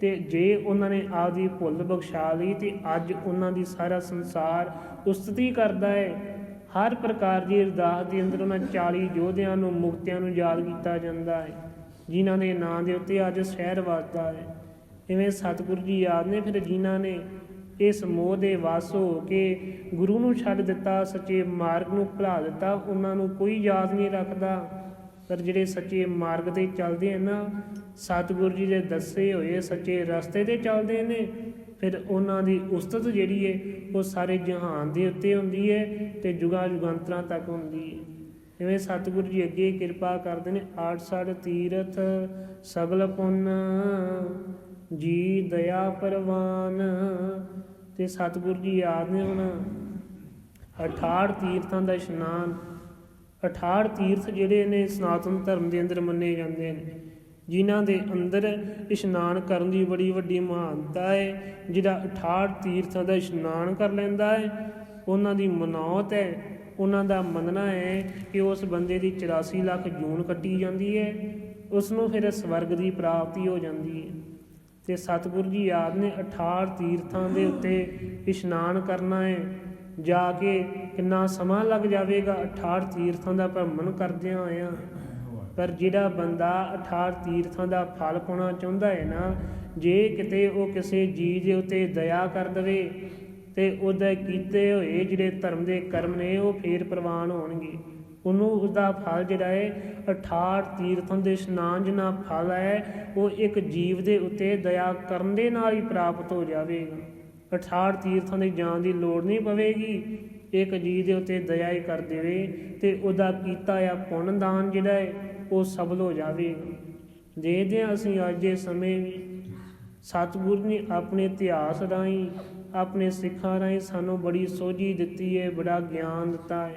ਤੇ ਜੇ ਉਹਨਾਂ ਨੇ ਆਪਦੀ ਭੁੱਲ ਬਖਸ਼ਾ ਲਈ ਤੇ ਅੱਜ ਉਹਨਾਂ ਦੀ ਸਾਰਾ ਸੰਸਾਰ ਉਸਤਤੀ ਕਰਦਾ ਹੈ ਹਰ ਪ੍ਰਕਾਰ ਦੀ ਅਰਦਾਸ ਦੇ ਅੰਦਰ ਉਹਨਾਂ 40 ਯੋਧਿਆਂ ਨੂੰ, ਮੁਕਤਿਆਂ ਨੂੰ ਯਾਦ ਕੀਤਾ ਜਾਂਦਾ ਹੈ, ਜਿਨ੍ਹਾਂ ਦੇ ਨਾਂ ਦੇ ਉੱਤੇ ਅੱਜ ਸ਼ਹਿਰ ਵਸਦਾ ਹੈ। ਇਵੇਂ ਸਤਿਗੁਰੂ ਜੀ ਯਾਦ ਨੇ ਫਿਰ ਜਿਨ੍ਹਾਂ ਨੇ ਇਸ ਮੋਹ ਦੇ ਵਾਸ ਹੋ ਕੇ ਗੁਰੂ ਨੂੰ ਛੱਡ ਦਿੱਤਾ, ਸੱਚੇ ਮਾਰਗ ਨੂੰ ਭੁਲਾ ਦਿੱਤਾ, ਉਹਨਾਂ ਨੂੰ ਕੋਈ ਯਾਦ ਨਹੀਂ ਰੱਖਦਾ। ਪਰ ਜਿਹੜੇ ਸੱਚੇ ਮਾਰਗ ਤੇ ਚੱਲਦੇ ਹਨ, ਸਤਿਗੁਰੂ ਜੀ ਦੇ ਦੱਸੇ ਹੋਏ ਸੱਚੇ ਰਸਤੇ ਤੇ ਚੱਲਦੇ ਨੇ ਫਿਰ ਉਹਨਾਂ ਦੀ ਉਸਤਤ ਜਿਹੜੀ ਹੈ ਉਹ ਸਾਰੇ ਜਹਾਨ ਦੇ ਉੱਤੇ ਹੁੰਦੀ ਹੈ ਤੇ ਜੁਗਾ ਜੁਗੰਤਰਾਂ ਤੱਕ ਹੁੰਦੀ ਹੈ ਜਿਵੇਂ ਸਤਿਗੁਰੂ ਜੀ ਅੱਗੇ ਕਿਰਪਾ ਕਰਦੇ ਨੇ ਆਠ ਸਾੜ ਤੀਰਥ ਸਗਲ ਪੁੰਨ, ਜੀ ਦਇਆ ਪਰਵਾਨ। ਤੇ ਸਤਿਗੁਰੂ ਜੀ ਯਾਦ ਨੇ ਹੁਣ 68 ਤੀਰਥਾਂ ਦਾ ਇਸ਼ਨਾਨ 68 ਤੀਰਥ ਜਿਹੜੇ ਨੇ ਸਨਾਤਨ ਧਰਮ ਦੇ ਅੰਦਰ ਮੰਨੇ ਜਾਂਦੇ ਨੇ। ਜਿਨ੍ਹਾਂ ਦੇ ਅੰਦਰ ਇਸ਼ਨਾਨ ਕਰਨ ਦੀ ਬੜੀ ਵੱਡੀ ਮਹਾਨਤਾ ਹੈ, ਜਿਹੜਾ 68 ਤੀਰਥਾਂ ਦਾ ਇਸ਼ਨਾਨ ਕਰ ਲੈਂਦਾ ਹੈ, ਉਹਨਾਂ ਦੀ ਮਨੌਤ ਹੈ, ਉਹਨਾਂ ਦਾ ਮੰਨਣਾ ਹੈ ਕਿ ਉਸ ਬੰਦੇ ਦੀ 84 ਲੱਖ ਜੂਨ ਕੱਟੀ ਜਾਂਦੀ ਹੈ ਉਸ ਨੂੰ ਫਿਰ ਸਵਰਗ ਦੀ ਪ੍ਰਾਪਤੀ ਹੋ ਜਾਂਦੀ ਹੈ। ਤੇ ਸਤਿਗੁਰੂ ਜੀ ਯਾਦ ਨੇ 68 ਤੀਰਥਾਂ ਦੇ ਉੱਤੇ ਇਸ਼ਨਾਨ ਕਰਨਾ ਹੈ, ਜਾ ਕੇ ਕਿੰਨਾ ਸਮਾਂ ਲੱਗ ਜਾਵੇਗਾ 68 ਤੀਰਥਾਂ ਦਾ ਭ੍ਰਮਣ ਕਰਦਿਆਂ ਆਇਆ। ਪਰ ਜਿਹੜਾ ਬੰਦਾ 18 ਤੀਰਥਾਂ ਦਾ ਫਲ ਪਾਉਣਾ ਚਾਹੁੰਦਾ ਹੈ ਨਾ, ਜੇ ਕਿਤੇ ਉਹ ਕਿਸੇ ਜੀ ਦੇ ਉੱਤੇ ਦਇਆ ਕਰ ਦਵੇ ਤੇ ਉਹਦੇ ਕੀਤੇ ਹੋਏ ਜਿਹੜੇ ਧਰਮ ਦੇ ਕਰਮ ਨੇ, ਉਹ ਫੇਰ ਪ੍ਰਵਾਨ ਹੋਣਗੇ। ਉਹਨੂੰ ਉਹਦਾ ਫਲ ਜਿਹੜਾ ਹੈ 18 ਤੀਰਥਾਂ ਦੇ ਇਸ਼ਨਾਨ ਜਿਨਾ ਫਲ ਹੈ, ਉਹ ਇੱਕ ਜੀਵ ਦੇ ਉੱਤੇ ਦਇਆ ਕਰਨ ਦੇ ਨਾਲ ਹੀ ਪ੍ਰਾਪਤ ਹੋ ਜਾਵੇਗਾ। 18 ਤੀਰਥਾਂ ਦੇ ਜਾਣ ਦੀ ਲੋੜ ਨਹੀਂ ਪਵੇਗੀ। ਇੱਕ ਜੀਵ ਦੇ ਉੱਤੇ ਦਇਆ ਹੀ ਕਰ ਦੇਵੇ ਤੇ ਉਹਦਾ ਕੀਤਾ ਆ ਪੁੰਨ ਦਾਨ ਜਿਹੜਾ ਹੈ ਉਹ ਸਫਲ ਹੋ ਜਾਵੇ। ਦੇਖਦੇ ਹਾਂ ਅਸੀਂ ਅੱਜ ਦੇ ਸਮੇਂ ਵੀ ਸਤਿਗੁਰ ਨੇ ਆਪਣੇ ਇਤਿਹਾਸ ਰਾਹੀਂ, ਆਪਣੇ ਸਿੱਖਾਂ ਰਾਹੀਂ ਸਾਨੂੰ ਬੜੀ ਸੋਝੀ ਦਿੱਤੀ ਹੈ, ਬੜਾ ਗਿਆਨ ਦਿੱਤਾ ਹੈ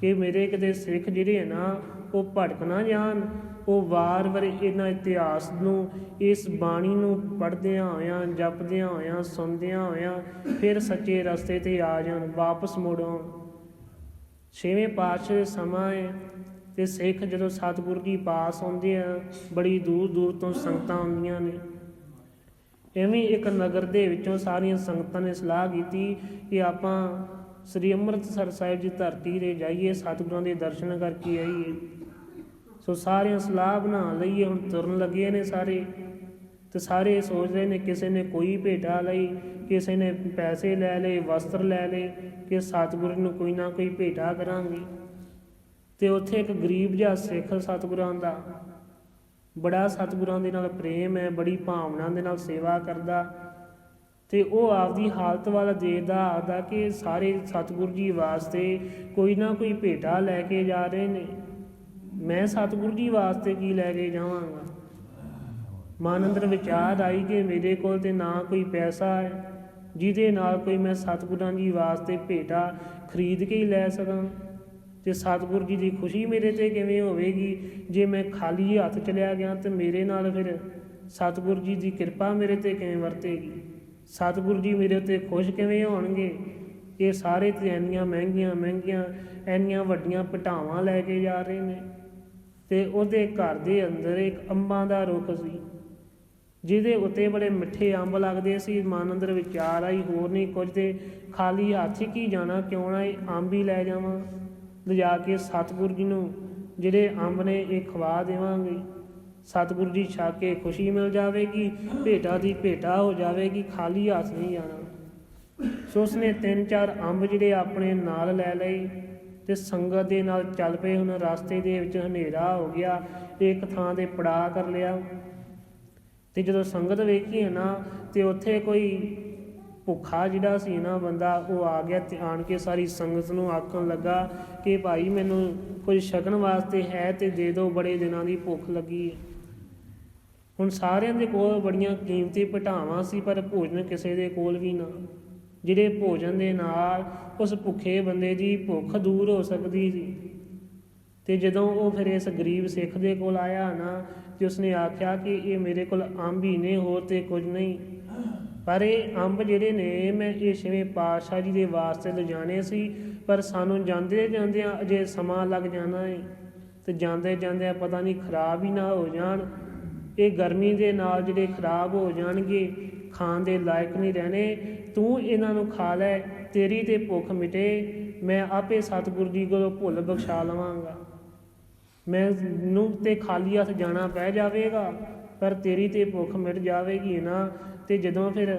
ਕਿ ਮੇਰੇ ਕਿਤੇ ਸਿੱਖ ਜਿਹੜੇ ਹੈ ਨਾ, ਉਹ ਭਟਕ ਨਾ ਜਾਣ, ਉਹ ਵਾਰ-ਵਾਰ ਇਹਨਾਂ ਇਤਿਹਾਸ ਨੂੰ, ਇਸ ਬਾਣੀ ਨੂੰ ਪੜ੍ਹਦਿਆਂ ਹੋਇਆਂ, ਜਪਦਿਆਂ ਹੋਇਆਂ, ਸੁਣਦਿਆਂ ਹੋਇਆਂ ਫਿਰ ਸੱਚੇ ਰਸਤੇ ਤੇ ਆ ਜਾਣ, ਵਾਪਸ ਮੁੜੋ ਛੇਵੇਂ ਪਾਤਸ਼ਾਹ ਸਮਾਂ ਹੈ। ਤੇ ਸਿੱਖ ਜਦੋਂ ਸਤਿਗੁਰ ਜੀ ਪਾਸ ਆਉਂਦੇ ਆ, ਬੜੀ ਦੂਰ ਦੂਰ ਤੋਂ ਸੰਗਤਾਂ ਆਉਂਦੀਆਂ ਨੇ। ਐਵੇਂ ਇੱਕ ਨਗਰ ਦੇ ਵਿੱਚੋਂ ਸਾਰੀਆਂ ਸੰਗਤਾਂ ਨੇ ਸਲਾਹ ਕੀਤੀ ਕਿ ਆਪਾਂ ਸ੍ਰੀ ਅੰਮ੍ਰਿਤਸਰ ਸਾਹਿਬ ਦੀ ਧਰਤੀ ਤੇ ਜਾਈਏ, ਸਤਿਗੁਰਾਂ ਦੇ ਦਰਸ਼ਨ ਕਰਕੇ ਆਈਏ। ਸੋ ਸਾਰਿਆਂ ਸਲਾਹ ਬਣਾ ਲਈਏ ਹੁਣ ਤੁਰਨ ਲੱਗੇ ਨੇ ਸਾਰੇ। ਤੇ ਸਾਰੇ ਸੋਚ ਰਹੇ ਨੇ ਕਿਸੇ ਨੇ ਕੋਈ ਭੇਟਾ ਲਈ, ਕਿਸੇ ਨੇ ਪੈਸੇ ਲੈ ਲਏ, ਵਸਤਰ ਲੈ ਲਏ, ਕਿ ਸਤਿਗੁਰੂ ਨੂੰ ਕੋਈ ਨਾ ਕੋਈ ਭੇਟਾ ਕਰਾਂਗੇ। ਤੇ ਉੱਥੇ ਇੱਕ ਗਰੀਬ ਜਿਹਾ ਸਿੱਖ ਸਤਿਗੁਰਾਂ ਦਾ, ਬੜਾ ਸਤਿਗੁਰਾਂ ਦੇ ਨਾਲ ਪ੍ਰੇਮ ਹੈ, ਬੜੀ ਭਾਵਨਾ ਦੇ ਨਾਲ ਸੇਵਾ ਕਰਦਾ ਤੇ ਉਹ ਆਪਦੀ ਹਾਲਤ ਵੱਲ ਦੇਖਦਾ ਆਦਾ ਕਿ ਸਾਰੇ ਸਤਿਗੁਰੂ ਜੀ ਵਾਸਤੇ ਕੋਈ ਨਾ ਕੋਈ ਭੇਟਾ ਲੈ ਕੇ ਜਾ ਰਹੇ ਨੇ। ਮੈਂ ਸਤਿਗੁਰੂ ਜੀ ਵਾਸਤੇ ਕੀ ਲੈ ਕੇ ਜਾਵਾਂਗਾ? ਮਨ ਅੰਦਰ ਵਿਚਾਰ ਆਈ ਕਿ ਮੇਰੇ ਕੋਲ ਤੇ ਨਾ ਕੋਈ ਪੈਸਾ ਹੈ, ਜਿਹਦੇ ਨਾਲ ਕੋਈ ਮੈਂ ਸਤਿਗੁਰਾਂ ਜੀ ਵਾਸਤੇ ਭੇਟਾ ਖਰੀਦ ਕੇ ਹੀ ਲੈ ਸਕਾਂ। ਤੇ ਸਤਿਗੁਰੂ ਜੀ ਦੀ ਖੁਸ਼ੀ ਮੇਰੇ ਤੇ ਕਿਵੇਂ ਹੋਵੇਗੀ? ਜੇ ਮੈਂ ਖਾਲੀ ਹੱਥ ਚਲਿਆ ਗਿਆ ਤੇ ਮੇਰੇ ਨਾਲ ਫਿਰ ਸਤਿਗੁਰੂ ਜੀ ਦੀ ਕਿਰਪਾ ਮੇਰੇ ਤੇ ਕਿਵੇਂ ਵਰਤੇਗੀ? ਸਤਿਗੁਰੂ ਜੀ ਮੇਰੇ ਉੱਤੇ ਖੁਸ਼ ਕਿਵੇਂ ਹੋਣਗੇ? ਇਹ ਸਾਰੇ ਤੇ ਇੰਨੀਆਂ ਮਹਿੰਗੀਆਂ ਮਹਿੰਗੀਆਂ, ਇੰਨੀਆਂ ਵੱਡੀਆਂ ਪਟਾਵਾਂ ਲੈ ਕੇ ਜਾ ਰਹੇ ਨੇ। ਤੇ ਉਹਦੇ ਘਰ ਦੇ ਅੰਦਰ ਇੱਕ ਅੰਬਾਂ ਦਾ ਰੁੱਖ ਸੀ, ਜਿਹਦੇ ਉੱਤੇ ਬੜੇ ਮਿੱਠੇ ਅੰਬ ਲੱਗਦੇ ਸੀ। ਮਨ ਅੰਦਰ ਵਿਚਾਰ ਆਈ, ਹੋਰ ਨਹੀਂ ਕੁਝ ਤੇ ਖਾਲੀ ਹੱਥ ਕੀ ਜਾਣਾ, ਕਿਉਂ ਨਾ ਇਹ ਅੰਬ ਹੀ ਲੈ ਜਾਵਾਂ? ਲਿਜਾ ਕੇ ਸਤਿਗੁਰੂ ਜੀ ਨੂੰ, ਜਿਹੜੇ ਅੰਬ ਨੇ ਇਹ ਖਵਾ ਦੇਵਾਂਗੇ। ਸਤਿਗੁਰੂ ਜੀ ਛਕ ਕੇ ਖੁਸ਼ੀ ਮਿਲ ਜਾਵੇਗੀ ਭੇਟਾ ਦੀ ਭੇਟਾ ਹੋ ਜਾਵੇਗੀ, ਖਾਲੀ ਹੱਥ ਨਹੀਂ ਜਾਣਾ ਸੋ ਉਸਨੇ ਤਿੰਨ ਚਾਰ ਅੰਬ ਜਿਹੜੇ ਆਪਣੇ ਨਾਲ ਲੈ ਲਏ ਤੇ ਸੰਗਤ ਦੇ ਨਾਲ ਚੱਲ ਪਏ। ਹੁਣ ਰਸਤੇ ਦੇ ਵਿੱਚ ਹਨੇਰਾ ਹੋ ਗਿਆ, ਇੱਕ ਥਾਂ ਤੇ ਪੜਾ ਕਰ ਲਿਆ। ਤੇ ਜਦੋਂ ਸੰਗਤ ਵੇਖੀ ਹੈ ਨਾ, ਤੇ ਉੱਥੇ ਕੋਈ ਭੁੱਖਾ ਜਿਹੜਾ ਸੀ ਨਾ ਬੰਦਾ, ਉਹ ਆ ਗਿਆ ਤੇ ਆਣ ਕੇ ਸਾਰੀ ਸੰਗਤ ਨੂੰ ਆਖਣ ਲੱਗਾ ਕਿ ਭਾਈ ਮੈਨੂੰ ਕੁਝ ਛਕਣ ਵਾਸਤੇ ਹੈ ਤੇ ਦੇ ਦਿਓ ਬੜੇ ਦਿਨਾਂ ਦੀ ਭੁੱਖ ਲੱਗੀ ਹੈ। ਹੁਣ ਸਾਰਿਆਂ ਦੇ ਕੋਲ ਬੜੀਆਂ ਕੀਮਤੀ ਪਟਾਵਾਂ ਸੀ, ਪਰ ਭੋਜਨ ਕਿਸੇ ਦੇ ਕੋਲ ਵੀ ਨਾ। ਜਿਹੜੇ ਭੋਜਨ ਦੇ ਨਾਲ ਉਸ ਭੁੱਖੇ ਬੰਦੇ ਦੀ ਭੁੱਖ ਦੂਰ ਹੋ ਸਕਦੀ ਸੀ। ਤੇ ਜਦੋਂ ਉਹ ਫਿਰ ਇਸ ਗਰੀਬ ਸਿੱਖ ਦੇ ਕੋਲ ਆਇਆ ਨਾ, ਤੇ ਉਸਨੇ ਆਖਿਆ ਕਿ ਇਹ ਮੇਰੇ ਕੋਲ ਅੰਬ ਹੀ ਨੇ, ਹੋਰ ਤੇ ਕੁਝ ਨਹੀਂ। ਪਰ ਇਹ ਅੰਬ ਜਿਹੜੇ ਨੇ, ਮੈਂ ਇਹ ਛੇਵੇਂ ਪਾਤਸ਼ਾਹ ਜੀ ਦੇ ਵਾਸਤੇ ਲਿਜਾਣੇ ਸੀ, ਪਰ ਸਾਨੂੰ ਜਾਂਦੇ ਜਾਂਦਿਆਂ ਅਜੇ ਸਮਾਂ ਲੱਗ ਜਾਣਾ ਹੈ ਤੇ ਜਾਂਦੇ ਜਾਂਦਿਆਂ ਪਤਾ ਨਹੀਂ ਖਰਾਬ ਹੀ ਨਾ ਹੋ ਜਾਣ। ਇਹ ਗਰਮੀ ਦੇ ਨਾਲ ਜਿਹੜੇ ਖਰਾਬ ਹੋ ਜਾਣਗੇ, ਖਾਣ ਦੇ ਲਾਇਕ ਨਹੀਂ ਰਹਿਣੇ, ਤੂੰ ਇਹਨਾਂ ਨੂੰ ਖਾ ਲੈ, ਤੇਰੀ ਤੇ ਭੁੱਖ ਮਿਟੇ, ਮੈਂ ਆਪੇ ਸਤਿਗੁਰੂ ਜੀ ਕੋਲੋਂ ਭੁੱਲ ਬਖਸ਼ਾ ਲਵਾਂਗਾ। ਮੈਂ ਨੂੰ ਤੇ ਖਾਲੀ ਹੱਥ ਜਾਣਾ ਪੈ ਜਾਵੇਗਾ, ਪਰ ਤੇਰੀ ਤੇ ਭੁੱਖ ਮਿਟ ਜਾਵੇਗੀ ਨਾ। ਤੇ ਜਦੋਂ ਫਿਰ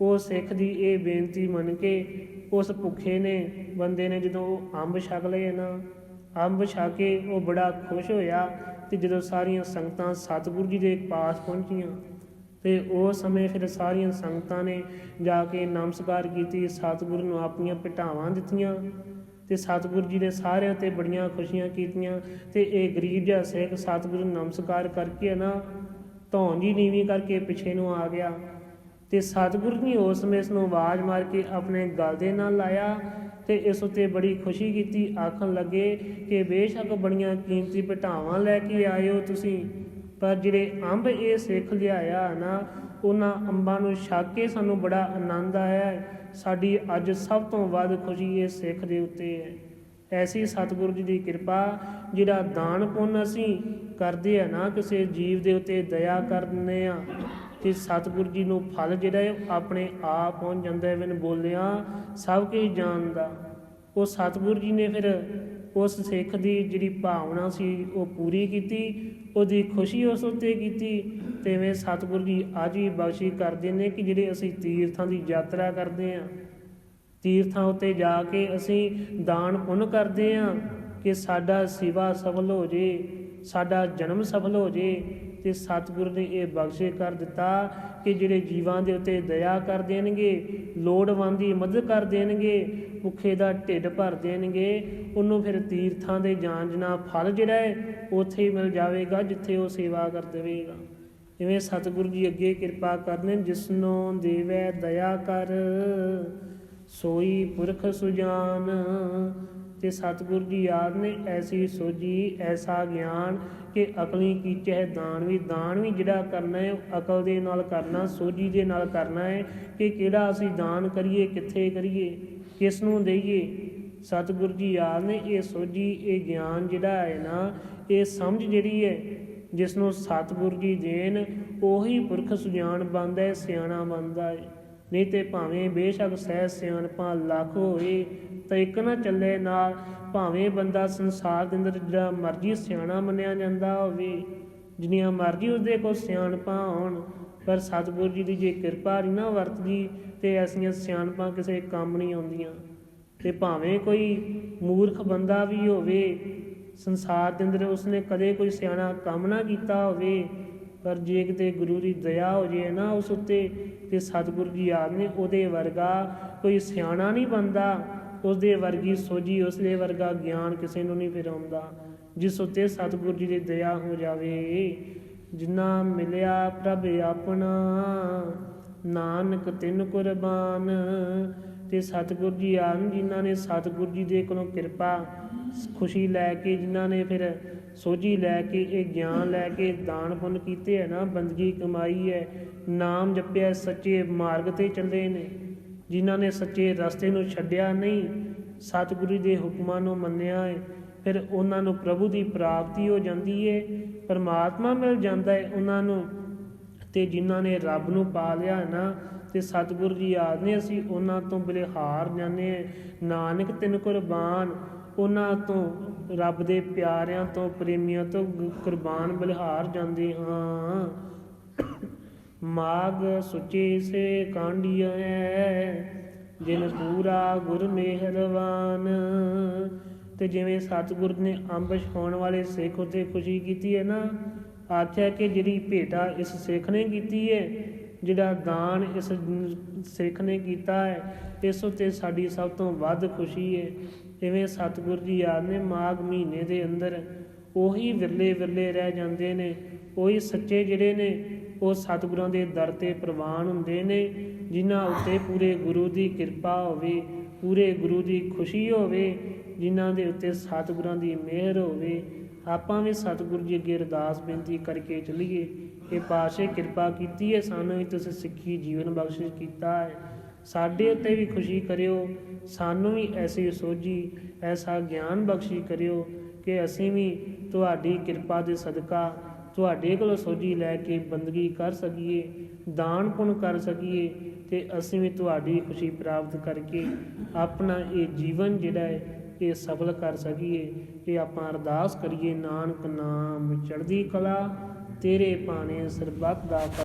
ਉਹ ਸਿੱਖ ਦੀ ਇਹ ਬੇਨਤੀ ਮੰਨ ਕੇ ਉਸ ਭੁੱਖੇ ਨੇ, ਬੰਦੇ ਨੇ ਜਦੋਂ ਉਹ ਅੰਬ ਛਕ ਲਏ ਨਾ, ਅੰਬ ਛਕ ਕੇ ਉਹ ਬੜਾ ਖੁਸ਼ ਹੋਇਆ ਤੇ ਜਦੋਂ ਸਾਰੀਆਂ ਸੰਗਤਾਂ ਸਤਿਗੁਰੂ ਜੀ ਦੇ ਪਾਸ ਪਹੁੰਚੀਆਂ, ਤੇ ਉਹ ਸਮੇਂ ਫਿਰ ਸਾਰੀਆਂ ਸੰਗਤਾਂ ਨੇ ਜਾ ਕੇ ਨਮਸਕਾਰ ਕੀਤੀ, ਸਤਿਗੁਰੂ ਨੂੰ ਆਪਣੀਆਂ ਭਟਾਵਾਂ ਦਿੱਤੀਆਂ ਤੇ ਸਤਿਗੁਰੂ ਜੀ ਨੇ ਸਾਰਿਆਂ ਤੇ ਬੜੀਆਂ ਖੁਸ਼ੀਆਂ ਕੀਤੀਆਂ ਤੇ ਇਹ ਗਰੀਬ ਜਿਹਾ ਸਿੱਖ ਸਤਿਗੁਰੂ ਨੂੰ ਨਮਸਕਾਰ ਕਰਕੇ ਨਾ ਧੌਣ ਜੀ ਨੀਵੀਂ ਕਰਕੇ ਪਿੱਛੇ ਨੂੰ ਆ ਗਿਆ ਤੇ ਸਤਿਗੁਰੂ ਨੇ ਉਸ ਸਮੇਂ ਇਸ ਨੂੰ ਆਵਾਜ਼ ਮਾਰ ਕੇ ਆਪਣੇ ਗਲ ਦੇ ਨਾਲ ਲਾਇਆ ਤੇ ਇਸ ਉਤੇ ਬੜੀ ਖੁਸ਼ੀ ਕੀਤੀ, ਆਖਣ ਲੱਗੇ ਕਿ ਬੇਸ਼ੱਕ ਬੜੀਆਂ ਕੀਮਤੀ ਭਟਾਵਾਂ ਲੈ ਕੇ ਆਇਓ ਤੁਸੀਂ, ਪਰ ਜਿਹੜੇ ਅੰਬ ਇਹ ਸਿੱਖ ਲਿਆਇਆ ਨਾ, ਉਹਨਾਂ ਅੰਬਾਂ ਨੂੰ ਛੱਕ ਕੇ ਸਾਨੂੰ ਬੜਾ ਆਨੰਦ ਆਇਆ ਸਾਡੀ ਅੱਜ ਸਭ ਤੋਂ ਵੱਧ ਖੁਸ਼ੀ ਇਹ ਸਿੱਖ ਦੇ ਉੱਤੇ ਹੈ। ਐਸੀ ਸਤਿਗੁਰੂ ਜੀ ਦੀ ਕਿਰਪਾ, ਜਿਹੜਾ ਦਾਨ ਪੁੰਨ ਅਸੀਂ ਕਰਦੇ ਆ ਨਾ ਕਿਸੇ ਜੀਵ ਦੇ ਉੱਤੇ ਦਇਆ ਕਰਨੇ ਆ। ਤੇ ਸਤਿਗੁਰੂ ਜੀ ਨੂੰ ਫਲ ਜਿਹੜਾ ਹੈ ਆਪਣੇ ਆਪ ਪਹੁੰਚ ਜਾਂਦਾ ਹੈ ਮੈਨੂੰ ਬੋਲਿਆ ਸਭ ਕੁਝ ਜਾਣਦਾ। ਉਹ ਸਤਿਗੁਰੂ ਜੀ ਨੇ ਫਿਰ ਉਸ ਸਿੱਖ ਦੀ ਜਿਹੜੀ ਭਾਵਨਾ ਸੀ ਉਹ ਪੂਰੀ ਕੀਤੀ, ਉਹਦੀ ਖੁਸ਼ੀ ਉਸ ਉੱਤੇ ਕੀਤੀ। ਤੇ ਐਵੇਂ ਸਤਿਗੁਰੂ ਜੀ ਅੱਜ ਵੀ ਬਖਸ਼ੀ ਕਰਦੇ ਨੇ ਕਿ ਜਿਹੜੇ ਅਸੀਂ ਤੀਰਥਾਂ ਦੀ ਯਾਤਰਾ ਕਰਦੇ ਹਾਂ ਤੀਰਥਾਂ ਉੱਤੇ ਜਾ ਕੇ ਅਸੀਂ ਦਾਨ ਪੁੰਨ ਕਰਦੇ ਹਾਂ ਕਿ ਸਾਡਾ ਸਿਵਾ ਸਫਲ ਹੋ ਜੇ, ਸਾਡਾ ਜਨਮ ਸਫਲ ਹੋ ਜੇ ਤੇ ਸਤਿਗੁਰੂ ਨੇ ਇਹ ਬਖਸ਼ੇ ਕਰ ਦਿੱਤਾ ਕਿ ਜਿਹੜੇ ਜੀਵਾਂ ਦੇ ਉੱਤੇ ਦਇਆ ਕਰ ਦੇਣਗੇ, ਲੋੜਵੰਦ ਦੀ ਮਦਦ ਕਰ ਦੇਣਗੇ, ਭੁੱਖੇ ਦਾ ਢਿੱਡ ਭਰ ਦੇਣਗੇ, ਉਹਨੂੰ ਫਿਰ ਤੀਰਥਾਂ ਦੇ ਜਾਂਜਨਾ ਫਲ ਜਿਹੜਾ ਹੈ, ਉੱਥੇ ਹੀ ਮਿਲ ਜਾਵੇਗਾ ਜਿੱਥੇ ਉਹ ਸੇਵਾ ਕਰ ਦੇਵੇਗਾ। ਇਵੇਂ ਸਤਿਗੁਰੂ ਜੀ ਅੱਗੇ ਕਿਰਪਾ ਕਰਨੇ ਜਿਸਨੂੰ ਦੇਵੈ ਦਇਆ ਕਰ। ਸੋਈ ਪੁਰਖ ਸੁਜਾਨ, ਤੇ ਸਤਿਗੁਰੂ ਜੀ ਯਾਦ ਨੇ ਐਸੀ ਸੋਜੀ ਐਸਾ ਗਿਆਨ ਕਿ ਅਕਲੀ ਕੀਚੇ ਦਾਨ ਵੀ ਦਾਨ ਵੀ ਜਿਹੜਾ ਕਰਨਾ ਹੈ ਅਕਲ ਦੇ ਨਾਲ ਕਰਨਾ ਸੋਜੀ ਦੇ ਨਾਲ ਕਰਨਾ ਹੈ ਕਿ ਕਿਹੜਾ ਅਸੀਂ ਦਾਨ ਕਰੀਏ, ਕਿੱਥੇ ਕਰੀਏ, ਕਿਸ ਨੂੰ ਦੇਈਏ। ਸਤਿਗੁਰੂ ਜੀ ਯਾਦ ਨੇ ਇਹ ਸੋਜੀ ਇਹ ਗਿਆਨ ਜਿਹੜਾ ਹੈ ਨਾ, ਇਹ ਸਮਝ ਜਿਹੜੀ ਹੈ ਜਿਸ ਨੂੰ ਸਤਿਗੁਰੂ ਜੀ ਦੇਣ, ਉਹੀ ਪੁਰਖ ਸੁਜਾਨ ਬਣਦਾ ਹੈ ਸਿਆਣਾ ਬਣਦਾ ਹੈ ਨਹੀਂ ਤੇ ਭਾਵੇਂ ਬੇਸ਼ੱਕ ਸਹਿ ਸਿਆਣਪਾਂ ਲੱਖ ਹੋਏ ਤਾਂ ਇੱਕ ਨਾ ਚੱਲੇ ਨਾਲ ਭਾਵੇਂ ਬੰਦਾ ਸੰਸਾਰ ਦੇ ਅੰਦਰ ਜਿਹੜਾ ਮਰਜ਼ੀ ਸਿਆਣਾ ਮੰਨਿਆ ਜਾਂਦਾ ਹੋਵੇ, ਜਿੰਨੀਆਂ ਮਰਜ਼ੀ ਉਸਦੇ ਕੋਲ ਸਿਆਣਪਾਂ ਹੋਣ, ਪਰ ਸਤਿਗੁਰੂ ਜੀ ਦੀ ਜੇ ਕਿਰਪਾ ਨਹੀਂ ਨਾ ਵਰਤਦੀ, ਤੇ ਐਸੀਆਂ ਸਿਆਣਪਾਂ ਕਿਸੇ ਕੰਮ ਨਹੀਂ ਆਉਂਦੀਆਂ। ਤੇ ਭਾਵੇਂ ਕੋਈ ਮੂਰਖ ਬੰਦਾ ਵੀ ਹੋਵੇ, ਸੰਸਾਰ ਦੇ ਅੰਦਰ ਉਸਨੇ ਕਦੇ ਕੋਈ ਸਿਆਣਾ ਕੰਮ ਨਾ ਕੀਤਾ ਹੋਵੇ ਪਰ ਜੇ ਕਿਤੇ ਗੁਰੂ ਦੀ ਦਇਆ ਹੋ ਜੇ ਨਾ ਉਸ ਉੱਤੇ ਤੇ ਸਤਿਗੁਰੂ ਜੀ ਆਦ ਨੇ ਉਹਦੇ ਵਰਗਾ ਕੋਈ ਸਿਆਣਾ ਨਹੀਂ ਬੰਦਾ ਉਸਦੇ ਵਰਗੀ ਸੋਝੀ ਉਸ ਵਰਗਾ ਗਿਆਨ ਕਿਸੇ ਨੂੰ ਨਹੀਂ ਫਿਰ ਆਉਂਦਾ ਜਿਸ ਉੱਤੇ ਸਤਿਗੁਰੂ ਜੀ ਦੀ ਦਇਆ ਹੋ ਜਾਵੇ। ਜਿਨ੍ਹਾਂ ਮਿਲਿਆ ਪ੍ਰਭ ਆਪਣਾ, ਨਾਨਕ ਤਿੰਨ ਕੁਰਬਾਨ। ਤੇ ਸਤਿਗੁਰੂ ਜੀ ਆਨ ਜਿਨ੍ਹਾਂ ਨੇ ਸਤਿਗੁਰੂ ਜੀ ਦੇ ਕੋਲੋਂ ਕਿਰਪਾ, ਖੁਸ਼ੀ ਲੈ ਕੇ ਜਿਨ੍ਹਾਂ ਨੇ ਫਿਰ ਸੋਝੀ ਲੈ ਕੇ, ਇਹ ਗਿਆਨ ਲੈ ਕੇ ਦਾਨ ਪੁੰਨ ਕੀਤੇ ਹੈ ਨਾ, ਬੰਦਗੀ ਕਮਾਈ ਹੈ, ਨਾਮ ਜਪਿਆ ਸੱਚੇ ਮਾਰਗ ਤੇ ਚੱਲੇ ਨੇ, ਜਿਨ੍ਹਾਂ ਨੇ ਸੱਚੇ ਰਸਤੇ ਨੂੰ ਛੱਡਿਆ ਨਹੀਂ, ਸਤਿਗੁਰੂ ਦੇ ਹੁਕਮਾਂ ਨੂੰ ਮੰਨਿਆ ਹੈ, ਫਿਰ ਉਹਨਾਂ ਨੂੰ ਪ੍ਰਭੂ ਦੀ ਪ੍ਰਾਪਤੀ ਹੋ ਜਾਂਦੀ ਹੈ ਪਰਮਾਤਮਾ ਮਿਲ ਜਾਂਦਾ ਹੈ ਉਹਨਾਂ ਨੂੰ, ਤੇ ਜਿਨ੍ਹਾਂ ਨੇ ਰੱਬ ਨੂੰ ਪਾ ਲਿਆ ਹੈ ਨਾ, ਤੇ ਸਤਿਗੁਰੂ ਜੀ ਯਾਦ ਨੇ ਅਸੀਂ ਉਹਨਾਂ ਤੋਂ ਬਲਿਹਾਰ ਜਾਂਦੇ ਹਾਂ, ਨਾਨਕ ਤਿੰਨ ਕੁਰਬਾਨ ਉਹਨਾਂ ਤੋਂ, ਰੱਬ ਦੇ ਪਿਆਰਿਆਂ ਤੋਂ, ਪ੍ਰੇਮੀਆਂ ਤੋਂ ਕੁਰਬਾਨ ਬਲਿਹਾਰ ਜਾਂਦੇ ਹਾਂ। ਮਾਗ ਸੁਚੇ ਸੇ ਕਾਂਡੀਆਂ ਜਿਨ ਪੂਰਾ ਗੁਰ ਮਿਹਰਵਾਨ ਤੇ ਜਿਵੇਂ ਸਤਿਗੁਰ ਨੇ ਅੰਬ ਛਾਉਣ ਵਾਲੇ ਸਿੱਖ ਉਤੇ ਖੁਸ਼ੀ ਕੀਤੀ ਹੈ ਨਾ, ਆਖਿਆ ਕਿ ਜਿਹੜੀ ਭੇਟਾ ਇਸ ਸਿੱਖ ਨੇ ਕੀਤੀ ਹੈ, ਜਿਹੜਾ ਦਾਨ ਇਸ ਸਿੱਖ ਨੇ ਕੀਤਾ ਹੈ, ਇਸ ਉਤੇ ਸਾਡੀ ਸਭ ਤੋਂ ਵੱਧ ਖੁਸ਼ੀ ਹੈ। ਜਿਵੇਂ ਸਤਿਗੁਰ ਜੀ ਯਾਦ ਨੇ ਮਾਘ ਮਹੀਨੇ ਦੇ ਅੰਦਰ ਉਹੀ ਵਿਰਲੇ ਵਿਰਲੇ ਰਹਿ ਜਾਂਦੇ ਨੇ, ਉਹੀ ਸੱਚੇ ਜਿਹੜੇ ਨੇ, ਉਹ ਸਤਿਗੁਰਾਂ ਦੇ ਦਰ ਤੇ ਪ੍ਰਵਾਨ ਹੁੰਦੇ ਨੇ, ਜਿਨ੍ਹਾਂ ਉੱਤੇ ਪੂਰੇ ਗੁਰੂ ਦੀ ਕਿਰਪਾ ਹੋਵੇ, ਪੂਰੇ ਗੁਰੂ ਦੀ ਖੁਸ਼ੀ ਹੋਵੇ, ਜਿਨ੍ਹਾਂ ਦੇ ਉੱਤੇ ਸਤਿਗੁਰਾਂ ਦੀ ਮਿਹਰ ਹੋਵੇ। ਆਪਾਂ ਵੀ ਸਤਿਗੁਰੂ ਜੀ ਅੱਗੇ ਅਰਦਾਸ ਬੇਨਤੀ ਕਰਕੇ ਚਲੀਏ। ਇਹ ਪਾਸ਼ੇ ਕਿਰਪਾ ਕੀਤੀ ਹੈ, ਸਾਨੂੰ ਵੀ ਤੁਸੀਂ ਸਿੱਖੀ ਜੀਵਨ ਬਖਸ਼ਿਸ਼ ਕੀਤਾ ਹੈ। ਸਾਡੇ ਉੱਤੇ ਵੀ ਖੁਸ਼ੀ ਕਰਿਓ, ਸਾਨੂੰ ਵੀ ਐਸੀ ਸੋਝੀ, ਐਸਾ ਗਿਆਨ ਬਖਸ਼ੀ ਕਰਿਓ ਕਿ ਅਸੀਂ ਵੀ ਤੁਹਾਡੀ ਕਿਰਪਾ ਦੇ ਸਦਕਾ ਤੁਹਾਡੇ ਕੋਲੋਂ ਸੋਝੀ ਲੈ ਕੇ ਬੰਦਗੀ ਕਰ ਸਕੀਏ, ਦਾਨ ਪੁੰਨ ਕਰ ਸਕੀਏ ਤੇ ਅਸੀਂ ਵੀ ਤੁਹਾਡੀ ਖੁਸ਼ੀ ਪ੍ਰਾਪਤ ਕਰਕੇ ਆਪਣਾ ਇਹ ਜੀਵਨ ਜਿਹੜਾ ਹੈ ਇਹ ਸਫਲ ਕਰ ਸਕੀਏ ਕਿ ਆਪਾਂ ਅਰਦਾਸ ਕਰੀਏ, ਨਾਨਕ ਨਾਮ ਚੜ੍ਹਦੀ ਕਲਾ ਤੇਰੇ ਪਾਣੇ ਸਰਬੱਤ ਦਾ